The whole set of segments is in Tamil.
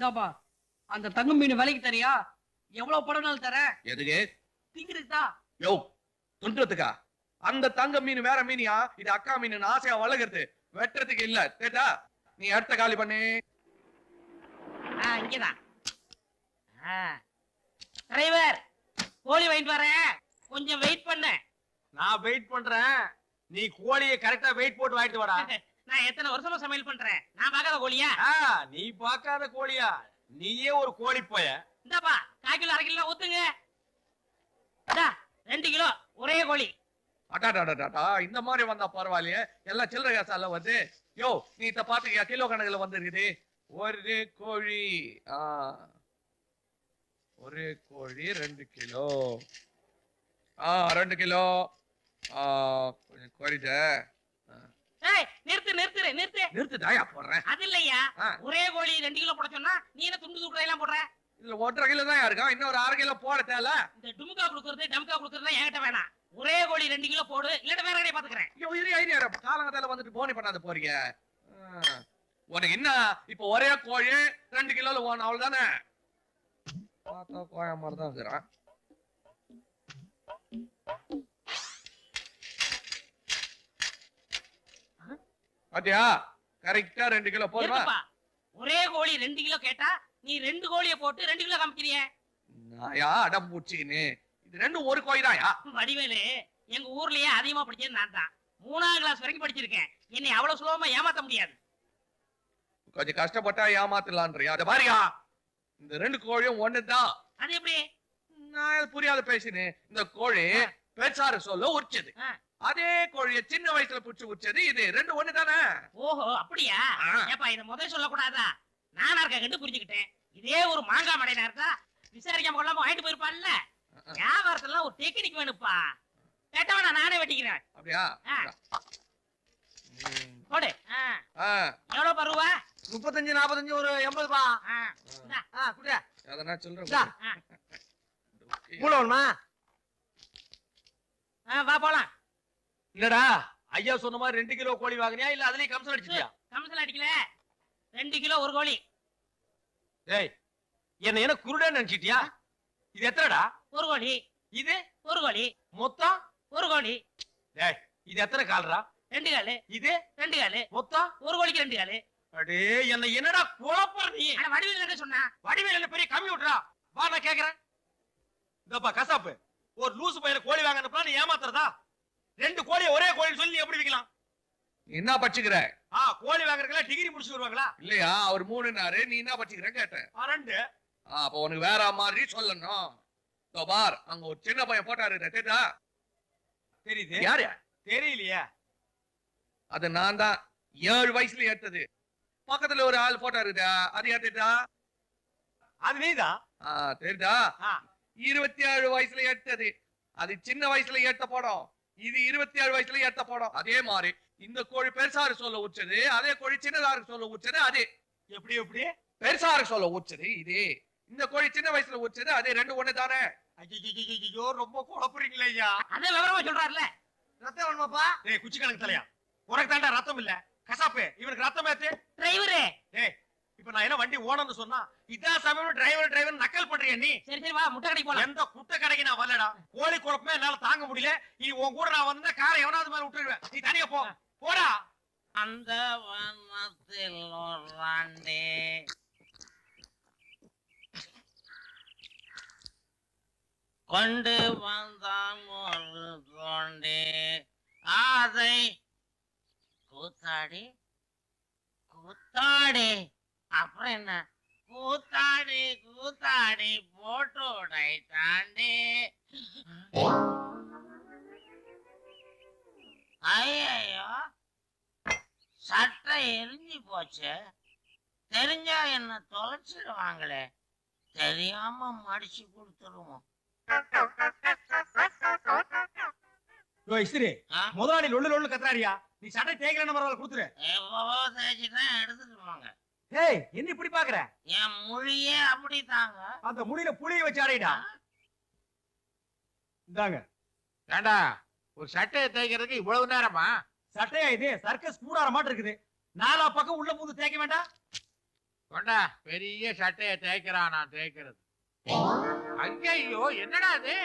இந்தாப்பா அந்த தங்கம் மீன் விலைக்கு தரியா? எவ்வளவு படம்னாலும் தரேன். எதுக்கு? திங்கிறதுக்கு தான் யோ துண்டுறதுக்கா அந்த தங்க மீன் வேற மீனியா? இது அக்கா மீன் ஆசையா வளர்க்கறது. வெட்டுறதுக்கு இல்ல. கேட்டா நீ அடுத்த காலி பண்ணு. ஆ இங்கதான். டிரைவர் கோழி வாங்கிட்டு வரேன். கொஞ்சம் வெயிட் பண்ண. நான் வெயிட் பண்றேன். நீ கோழியை கரெக்டா வெயிட் போட்டு வாங்கிட்டு வாடா. நான் எத்தனை வருஷமா சமையல் பண்றேன்? நான் பார்க்காத கோழியா? நீ பார்க்காத கோழியா. நீயே ஒரு கோழி போய. இந்தாப்பா கால் கிலோ அரை கிலோ ஊத்துங்க. ரெண்டு கிலோ ஒரே கோழி. அடாடாடாடா இந்த மாதிரி வந்தா பரவாயில்லையே. எல்லாம் சில்லறை காசால வந்து யோ நீ இத பாத்துக்கியா? கிலோ கணக்குல வந்துருக்குது. ஒரு கோழி ஒரு கோழி ரெண்டு கிலோ. ஆ ரெண்டு கிலோ. ஆ கொஞ்சம் ஏய் நிறுத்து நிறுத்து நிறுத்து. நிறுத்துதாயா போடுறேன் அது இல்லையா. ஒரே கோழி ரெண்டு கிலோ போட சொன்னா நீ என்ன துண்டு துண்டு எல்லாம் போடுற? இதுல ஒன்றரை கிலோ தான் இருக்கான் இன்னொரு அரை கிலோ போட தேவை இந்த டுமுக்கா கொடுக்கறது டம்கா கொடுக்கறது என்கிட்ட வேணாம். ஒரே கோழி ரெண்டு கிலோ போடு இல்லன்னா வேற கடையை பாத்துக்கிறேன். ஐயோ இரு ஐடியா காலங்கத்தால வந்துட்டு போனி பண்ணாத போறீங்க. உனக்கு என்ன? இப்ப ஒரே கோழி ரெண்டு கிலோல ஓன அவ்வளவுதானே பார்த்தா கோயா மாதிரி தான் இருக்கிறான். பாத்தியா? கரெக்டா ரெண்டு கிலோ போதுமா ஒரே கோழி ரெண்டு கிலோ கேட்டா நீ ரெண்டு கோழியை போட்டு ரெண்டு கிலோ காமிக்கிறிய? நாயா அடம் பூச்சின்னு. இது ரெண்டும் ஒரு தான்யா? வடிவேலு எங்க ஊர்லயே அதிகமா படிச்சது நான் தான் மூணாம் கிளாஸ் வரைக்கும் படிச்சிருக்கேன். என்னை அவ்வளவு சுலபமா ஏமாத்த முடியாது. கொஞ்சம் கஷ்டப்பட்டா ஏமாத்தலான்றியா? அதை பாரியா. இந்த ரெண்டு கோழியும் ஒண்ணுதான். அது எப்படி? நான் புரியாத பேசினேன். இந்த கோழி பேச்சாரு சொல்ல உரிச்சது. அதே கோழிய சின்ன வயசுல புடிச்சு உரிச்சது இது. ரெண்டு ஒண்ணு தானே ஓஹோ அப்படியா. ஏப்பா இத முதல் சொல்லக்கூடாதா? நானா இருக்க கண்டு புரிஞ்சுக்கிட்டேன். இதே ஒரு மாங்காய் மடையில இருந்தா விசாரிக்காம கொள்ளாம வாங்கிட்டு போயிருப்பான்ல வியாபாரத்துல ஒரு டெக்னிக் வேணுப்பா கேட்டவனா நானே வெட்டிக்கிறேன். அப்படியா. போடு. எவ்வளவு பருவா முப்பத்தஞ்சு நாற்பத்தஞ்சு ஒரு எண்பது பா ஆ குடியா சொல்றேன் இந்தா. வா போலாம். இல்லடா ஐயா சொன்ன மாதிரி ரெண்டு கிலோ கோழி வாங்குனியா? இல்ல அதுலயே கம்சன் அடிச்சிட்டியா? கமிஷன் அடிக்கல. ரெண்டு கிலோ ஒரு கோழி. டேய் என்ன என்ன குருடன்னு நினைச்சிட்டியா? இது எத்தனைடா? ஒரு கோழி. இது? ஒரு கோழி. மொத்தம்? ஒரு கோழி. டேய் இது எத்தனை கால்ரா? ரெண்டு காலு. இது? ரெண்டு காலு. மொத்தம்? ஒரு கோழிக்கு ரெண்டு காலு. அடே என்ன என்னடா குழப்பற நீ? வடிவில் என்ன சொன்னா? வடிவேல் என்ன பெரிய கம்மி விட்டுறா வா நான் கேக்குறேன். இதப்பா கசாப்பு. ஒரு லூசு பையனை கோழி வாங்கினப்ப நீ ஏமாத்துறதா? ரெண்டு கோழியை ஒரே கோழின்னு சொல்லி எப்படி விக்கலாம் நீ என்ன பச்சுக்கிற ஆ கோழி வாங்குறதுல டிகிரி முடிச்சு வருவாங்களா? இல்லையா? அவர் மூணுனாரு. நீ என்ன பச்சுக்கிற கேட்டேன். ரெண்டு. அப்ப உனக்கு வேற மாதிரி சொல்லணும். இதோ பார் அங்க ஒரு சின்ன பையன் போட்டாரு கேட்டா தெரியுது? யாரு? தெரியலையே. அது நான் தான். ஏழு வயசுல ஏத்தது பக்கத்துல ஒரு ஆள் போட்டோ இருக்குதா அது ஏத்துட்டா அது நீதான். தெரியுதா. இருபத்தி ஏழு வயசுல எடுத்தது அது சின்ன வயசுல எடுத்த படம். இது இருபத்தி ஏழு வயசுல எடுத்த படம். அதே மாதிரி இந்த கோழி பெருசாரு சொல்ல உச்சது அதே கோழி சின்னதாருக்கு சொல்ல உச்சது அதே. எப்படி எப்படி? பெருசாருக்கு சொல்ல உச்சது இதே. இந்த கோழி சின்ன வயசுல உச்சது அதே ரெண்டு ஒண்ணு தானே. ஐயோ ரொம்ப குழப்புறீங்களே ஐயா. அதே விவரமா சொல்றாருல. ரத்தம் வேணுமாப்பா? டேய் குச்சி கணக்கு தலையா? உனக்கு தாண்டா ரத்தம் இல்ல. கசாப்பு இவனுக்கு ரத்தம் ஏத்து? நான் என்ன வண்டி ஓனர்னு சொன்னா இதான் சமயம் டிரைவர் டிரைவர் நக்கல் பண்றிய நீ? சரி சரி வா முட்டை கடைக்கு போலாம். எந்த குட்டை கடைக்கு நான் வரலடா. கோழி குழப்பமே என்னால தாங்க முடியல. நீ உன் கூட நான் வந்தா காரை எவனாவது மேல விட்டுருவேன். நீ தனியா போ. போடா. அந்த வனத்தில் ஓராண்டே கொண்டு வந்தான் ஒரு தோண்டே அதை கூத்தாடி. கூத்தாடி. அப்புறம் என்ன? கூத்தாடி கூத்தாடி போட்டு உடைத்தாண்டி. ஐயோ சட்டை எரிஞ்சு போச்சு. தெரிஞ்சா என்ன தொலைச்சிடுவாங்களே. தெரியாம மடிச்சு கொடுத்துருவோம். இஸ்திரி? முதலாளி லொள்ளு லொள்ளு கத்துறாரியா? நீ சட்டை தேய்க்கலன்னு பரவாயில்ல கொடுத்துரு. எவ்வளவோ தேய்ச்சிதான் எடுத்துட்டு போங்க. ஏய் என்ன இப்படி பாக்குற? என் மொழியே அப்படித்தாங்க அந்த முடியில புளிய வச்சு அடைடா இந்தாங்க. ஏண்டா ஒரு சட்டையை தைக்கிறதுக்கு இவ்வளவு நேரமா? சட்டையா இது? சர்க்கஸ் கூடார மாட்டு இருக்குது. நாலா பக்கம் உள்ள பூந்து தேய்க்க வேண்டாம் கொண்டா பெரிய சட்டைய தேய்க்கிறான் நான் தேய்க்கிறது. ஐயோ என்னடா இது?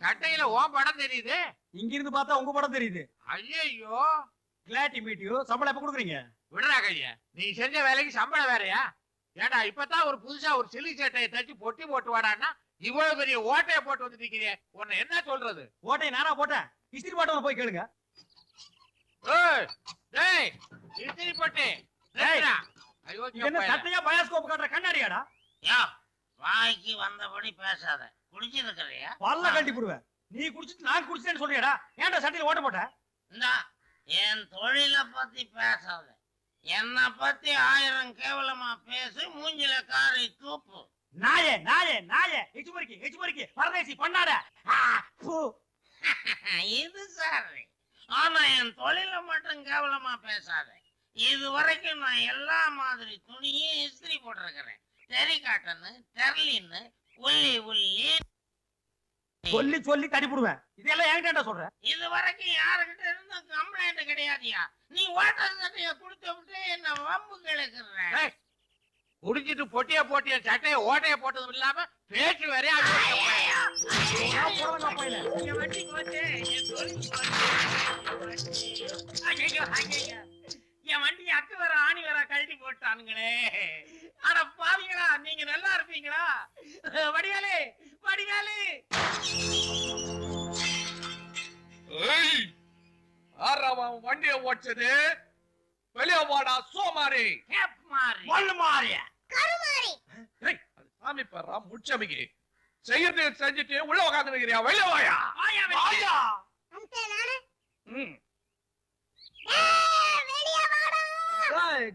சட்டையில ஓம் படம் தெரியுது? இங்க இருந்து பார்த்தா உங்க படம் தெரியுது. ஐயோ கிளாட்டி மீட்டியோ சம்பளம் எப்ப கொடுக்குறீங்க? விடுறா கைய. நீ செஞ்ச வேலைக்கு சம்பளம் வேறயா? ஏடா இப்பதான் ஒரு புதுசா ஒரு சில்லி சட்டையை தச்சு பொட்டி போட்டு வாடான்னா இவ்வளவு பெரிய ஓட்டையை போட்டு வந்து நிக்கிறியே? உன்னை என்ன சொல்றது? ஓட்டையை நானா போட்டேன்? இஸ்திரி பாட்டவன போய் கேளுங்க. டேய் இஸ்திரி போட்டு. என்ன சட்டையா பயாஸ்கோப் காட்டுற கண்ணாடியாடா? யா வாய்க்கு வந்தபடி பேசாத. குடிச்சிருக்கிறியா? பல்ல கட்டி போடுவேன். நீ குடிச்சிட்டு நான் குடிச்சிட்டேன்னு சொல்றியாடா? ஏன்டா சட்டையில ஓட்ட போட்ட? இந்தா என் தொழிலை பத்தி பேசாத. என்னை பத்தி ஆயிரம் கேவலமா பேசி மூஞ்சில காரை தூப்பு. நாயே நாயே நாயே. எச்சு பொறுக்கி எச்சு பொறுக்கி பரதேசி பண்ணாட ஆ, பு. இது சரி. ஆனா என் தொழிலை மட்டும் கேவலமா பேசாத. இது வரைக்கும் நான் எல்லா மாதிரி துணியும் இஸ்திரி போட்டிருக்கிறேன். டெரி காட்டனு டெர்லின்னு உள்ளி உள்ளி. சொல்லி சொல்லி தடி போடுவேன் இதெல்லாம் என்கிட்ட சொல்ற? இது வரைக்கும் யாருக்கிட்ட இருந்தும் கம்ப்ளைண்ட் கிடையாதுயா. நீ ஓட்டர் சட்டைய கொடுத்து விட்டு என்ன வம்பு கிழக்குற குடிச்சிட்டு பொட்டிய போட்டிய சட்டைய ஓட்டைய போட்டதும் இல்லாம பேச்சு என் வண்டி. போச்சு என் தொழில் போச்சு ஐயையோ, ஐயையோ. என் வண்டி அக்கு வர ஆணி வர கழட்டி போட்டானுங்களே. அட பாவிங்களா நீங்க நல்லா இருப்பீங்களா? வடிகாலே வடிகாலே அவன் வண்டியை ஓடிச்சது வெளியே வாடா சோமாரி. மல்லு மாறிய சாமி பெறா முச்சமிக்கு. செய்யறது செஞ்சுட்டு உள்ள உட்காந்து நிக்கிறியா வெளியே வாயா. வாயா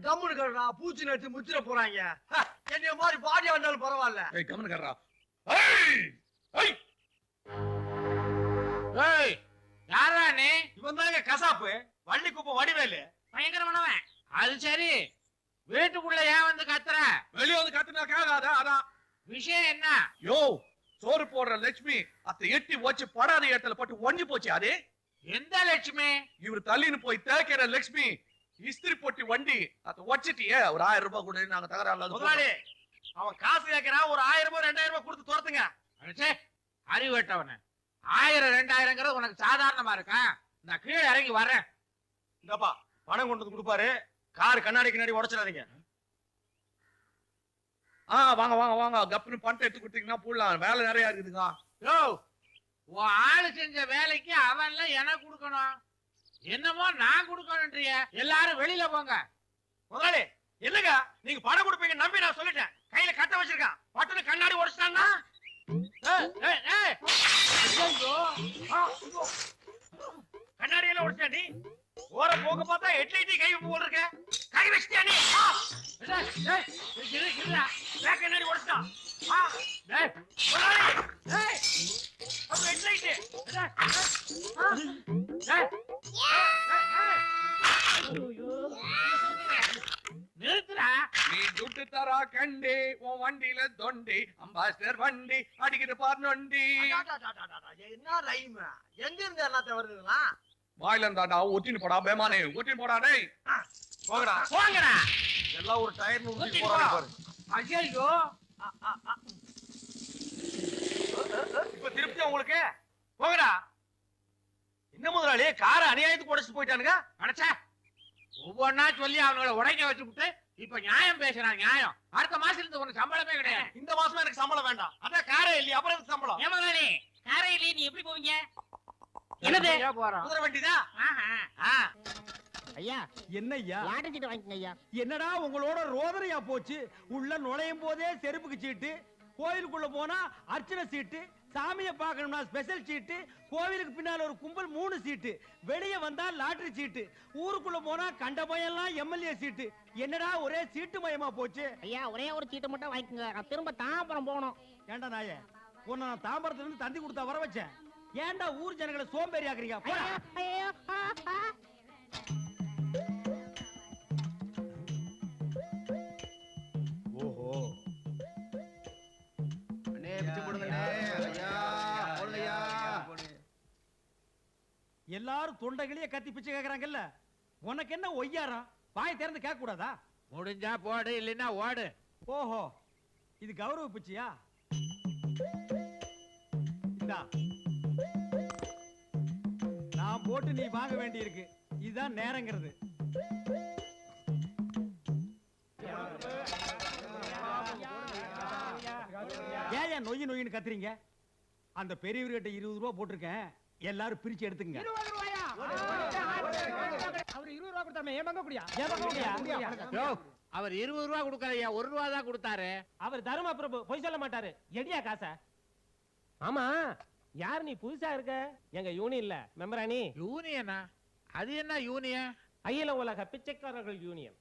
கம்முனு கடுறா பூச்சி நட்டு முச்சிர போறாங்க. என்னைய மாதிரி பாடியா வந்தாலும் பரவாயில்ல. ஏய் கம்மனு கர்றா ஏய் ஏய். ஏய் யாரா நீ? இவன் தாங்க கசாப்பு. வள்ளி குப்பம் வடிவேலு. பயங்கரமானவன். அது சரி. வீட்டுக்குள்ள ஏன் வந்து கத்துற? வெளியே வந்து கத்துனா கேட்காத அதான். விஷயம் என்ன? யோ சோறு போடுற லட்சுமி அத்தை எட்டி வச்சு படாத இடத்துல போட்டு ஒஞ்சி போச்சு அது. எந்த லட்சுமி? இவர் தள்ளின்னு போய் தேய்க்கிற லட்சுமி இஸ்திரி போட்டி வண்டி அத வச்சிட்டியே ஒரு ஆயிரம் ரூபாய் கூட நாங்க தகராறு முதலாளி அவன் காசு கேட்கறான் ஒரு ஆயிரம் ரூபாய் ரெண்டாயிரம் ரூபாய் கொடுத்து துரத்துங்க. அறிவு வெட்டவன ஆயிரம் ரெண்டாயிரங்கிறது உனக்கு சாதாரணமா இருக்கா? நான் கீழே இறங்கி வரேன் இந்தப்பா பணம் கொண்டு வந்து கொடுப்பாரு. கார் கண்ணாடி கண்ணாடி உடைச்சிடாதீங்க. ஆ வாங்க வாங்க வாங்க. கப்புன்னு பணத்தை எடுத்து கொடுத்தீங்கன்னா போடலாம். வேலை நிறைய இருக்குதுங்க. யோ உன் ஆளு செஞ்ச வேலைக்கு அவன்ல எனக்கு கொடுக்கணும். என்னமோ நான் கொடுக்கணும்ன்றிய. எல்லாரும் வெளியில போங்க. முதலாளி என்னங்க? நீங்க பணம் கொடுப்பீங்க நம்பி நான் சொல்லிட்டேன். கையில கட்ட வச்சிருக்கான். பட்டுன்னு கண்ணாடி உடைச்சிட்டான்னா? ஏய், உடைச்சா கண்ணாடி எல்லாம் நீ? ஓர போக பார்த்தா ஹெட்லைட்டி கை போல் இருக்க கை வச்சிட்டியா நீ? கண்ணாடி உடைச்சிட்டான் ஹெட்லைட்டு ஏய், முதலாளி ஏய் அது ஹெட்லைட் ஏய், ஏய், நிறுத்துடா நீ துட்டு தரா கண்டி உன் வண்டியில தொண்டி அம்பாசிடர் வண்டி அடிக்கிட்டு பார் நொண்டி. என்ன ரைம் எங்க இருந்து எல்லாத்தையும் வருதுங்களா? வாயில இருந்தாடா ஒட்டின்னு போடா பேமானே ஒட்டின்னு போடா டேய். போங்கடா. போங்கடா. எல்லாம் ஒரு டயர் ஊத்தி போறாங்க. பாரு ஐயோ இப்ப திருப்தி உங்களுக்கு? போங்கடா. என்ன முதலாளி? காரை அநியாயத்துக்கு உடைச்சிட்டு போயிட்டானுங்க. அடைச்சா. ஒவ்வொன்னா சொல்லி அவங்கள உடைக்க வச்சுவிட்டு இப்ப நியாயம் பேசுறான் நியாயம். அடுத்த மாசத்துல இருந்து உனக்கு சம்பளமே கிடையாது. இந்த மாசம் எனக்கு சம்பளம் வேண்டாம். அதான் காரே இல்லையா அப்புறம் சம்பளம்? ஏன் முதலாளி காரையிலே நீ எப்படி போவீங்க? என்னது? போறோம். குதிரை வண்டிதான். ஐயா என்ன ஐயா லாட்டரி சீட்டு வாங்கிக்கங்க ஐயா. என்னடா உங்களோட ரோதனையா போச்சு? உள்ள நுழையும் போதே செருப்புக்கு சீட்டு கோயிலுக்குள்ள போனா அர்ச்சனை சீட்டு சாமியை பார்க்கணும்னா ஸ்பெஷல் சீட்டு கோவிலுக்கு பின்னால ஒரு கும்பல் மூணு சீட்டு வெளியே வந்தா லாட்டரி சீட்டு ஊருக்குள்ள போனா கண்ட பையன்லாம் எம்எல்ஏ சீட்டு என்னடா ஒரே சீட்டு மயமா போச்சு? ஐயா ஒரே ஒரு சீட்டை மட்டும் வாங்கிக்கோங்க. நான் திரும்ப தாம்பரம் போகணும். ஏன்டா நாயே? உன்னை நான் தாம்பரத்துல இருந்து தந்தி கொடுத்தா வர வச்சேன். ஏன்டா ஊர் ஜனங்களை சோம்பேறி ஆக்குறீங்க? தொண்டைகளையே கத்தி பிச்சை கேக்குறாங்கல்ல? உனக்கு என்ன ஒய்யாரம்? வாய் திறந்து கேட்க கூடாதா முடிஞ்சா போடு இல்லைன்னா ஓடு. ஓஹோ இது கௌரவ பிச்சையா? இந்தா. நான் போட்டு நீ வாங்க வேண்டியிருக்கு. இதுதான் நேரங்கிறது. ஏன் நொய்யு நொய்யுன்னு கத்துறீங்க? அந்த பெரியவர்கிட்ட இருபது ரூபா போட்டிருக்கேன். எல்லாரும் பிரிச்சு எடுத்துங்க அவர் இருபது ரூபா கொடுக்கலையா ஒரு ரூபா தான் கொடுத்தாரு. அவர் தரும பிரபு பொய் சொல்ல மாட்டாரு. எடியா காசா? ஆமா. யார் நீ புதுசா இருக்க? எங்க யூனியன்ல மெம்பரா நீ? யூனியனா அது என்ன யூனியன் அகில உலக பிச்சைக்காரர்கள் யூனியன்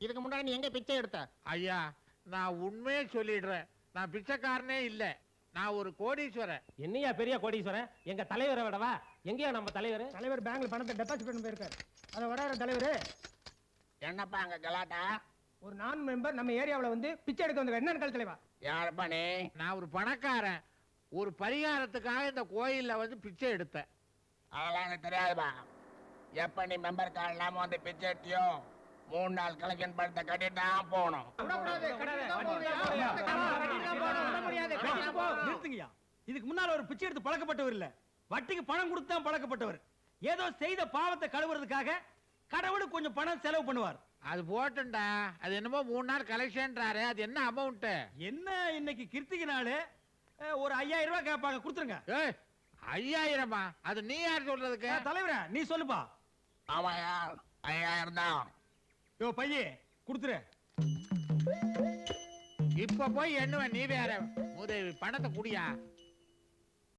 இதுக்கு முன்னாடி நீ எங்க பிச்சை எடுத்த? ஐயா நான் உண்மையே சொல்லிடுறேன். நான் பிச்சைக்காரனே இல்ல. நான் ஒரு கோடீஸ்வரன். என்னையா பெரிய கோடீஸ்வரன்? எங்க தலைவரை விடவா? எங்கயா நம்ம தலைவர்? தலைவர் பேங்க்ல பணத்தை டெபாசிட் பண்ணி போயிருக்காரு. அதை வராரு தலைவர்? என்னப்பா அங்க கலாட்டா? ஒரு நான் மெம்பர் நம்ம ஏரியாவுல வந்து பிச்சை எடுக்க வந்து என்ன கல் தலைவா. யாருப்பா நீ? நான் ஒரு பணக்காரன். ஒரு பரிகாரத்துக்காக இந்த கோயில்ல வந்து பிச்சை எடுத்தேன். அதெல்லாம் எனக்கு தெரியாதுப்பா. எப்ப நீ மெம்பர் கார்டு இல்லாம வந்து பிச்சை எடுத்தியோ? மூணு நாள் கலெக்ஷன் பணத்தை கட்டிட்டு தான் போகணும். நிறுத்துங்கய்யா. இதுக்கு முன்னால ஒரு பிச்சை எடுத்து பழக்கப்பட்டவர் இல்ல. வட்டிக்கு பணம் கொடுத்து தான் பழக்கப்பட்டவர். ஏதோ செய்த பாவத்தை கழுவுறதுக்காக கடவுளுக்கு கொஞ்சம் பணம் செலவு பண்ணுவார். அது போட்டுண்டா அது என்னமோ மூணு நாள் கலெக்ஷன்றாரு. அது என்ன அமௌண்ட் என்ன இன்னைக்கு கிருத்திகை நாள்? ஒரு ஐயாயிரம் ரூபாய் கேட்பாங்க. கொடுத்துருங்க. ஏய் ஐயாயிரமா? அது நீ யார் சொல்றதுக்கு? தலைவரே நீ சொல்லுப்பா. ஆமாயா ஐயாயிரம் தான். யோ பையே குடுத்துரு. இப்ப போய் எண்ணுவ நீ வேற. உதவி பணத்தை குடியா.